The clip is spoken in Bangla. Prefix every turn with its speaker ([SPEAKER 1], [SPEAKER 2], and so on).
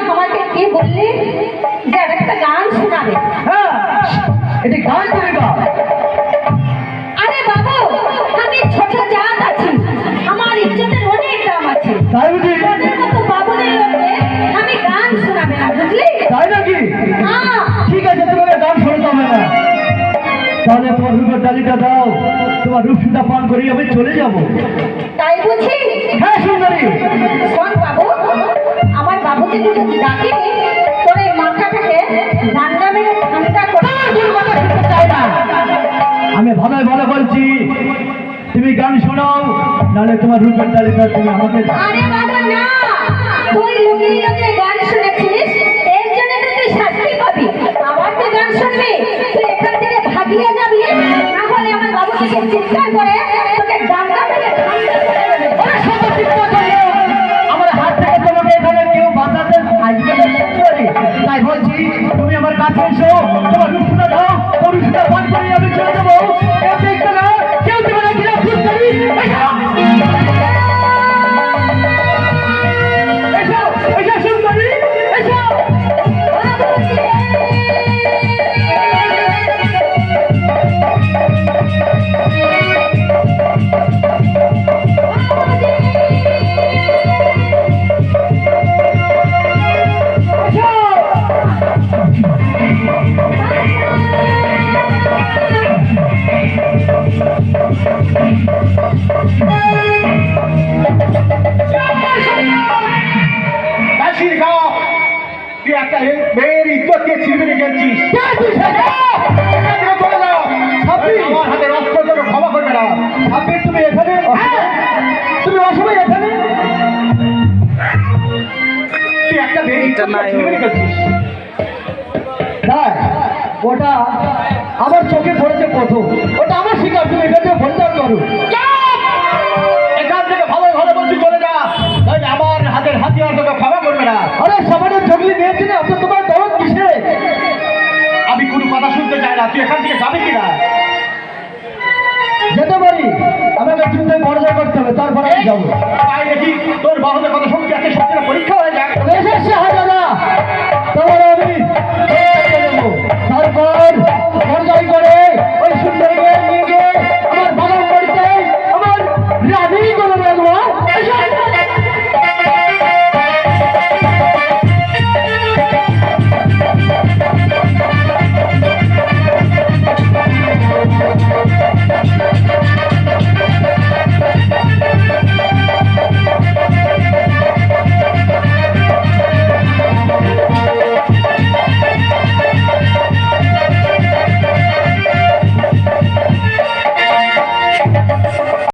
[SPEAKER 1] আমাকে কি বললি? যে একটা গান শোনাবে।
[SPEAKER 2] হ্যাঁ, এটি গান তুমি গাও।
[SPEAKER 1] আরে বাবু আমি ছোট জাত আছি। আমার ইজ্জতের অনেক দাম আছে।
[SPEAKER 2] তাই বুঝি?
[SPEAKER 1] তোদের মতো বাবুদের লোকে আমি গান শোনাবে না বুঝলি?
[SPEAKER 2] তাই নাকি?
[SPEAKER 1] হ্যাঁ।
[SPEAKER 2] ঠিক আছে তোমাকে গান শুনতে হবে না। তাহলে তোমার রূপের ডালিটা দাও তোমার রূপসুটা পান করি আমি চলে যাব।
[SPEAKER 1] তাই বুঝি?
[SPEAKER 2] হ্যাঁ সুন্দরী।
[SPEAKER 1] ডাকি এই মাথাটাকে রান্না মেরে ঠান্ডা করে
[SPEAKER 2] আমি ভালোই ভালো বলছি তুমি গান শোনাও, নাহলে তোমার রূপের ডালিটা তুমি আমাকে
[SPEAKER 1] তুই লুকিয়ে গান শুনেছিস এর জন্য তো গান শুনবি। তুই এখান থেকে ভাগিয়ে যাবি। না হলে আমার বাবুকে চিৎকার করে
[SPEAKER 2] আমার
[SPEAKER 3] একটা মেয়ের গেছিস। আমার হাতে জন্য ক্ষমা করবে না।
[SPEAKER 2] তুমি এখানে? হ্যাঁ, তুমি অসময় এখানে?
[SPEAKER 3] তুই একটা মেয়ের গেছিস
[SPEAKER 2] ওটা আমার চোখে পড়েছে প্রথম। হবে তারপরে
[SPEAKER 3] আমি যাব। তাই
[SPEAKER 2] দেখি তোর বাহনের কথা শক্তি আছে শক্তিটা পরীক্ষা হয়ে যাক।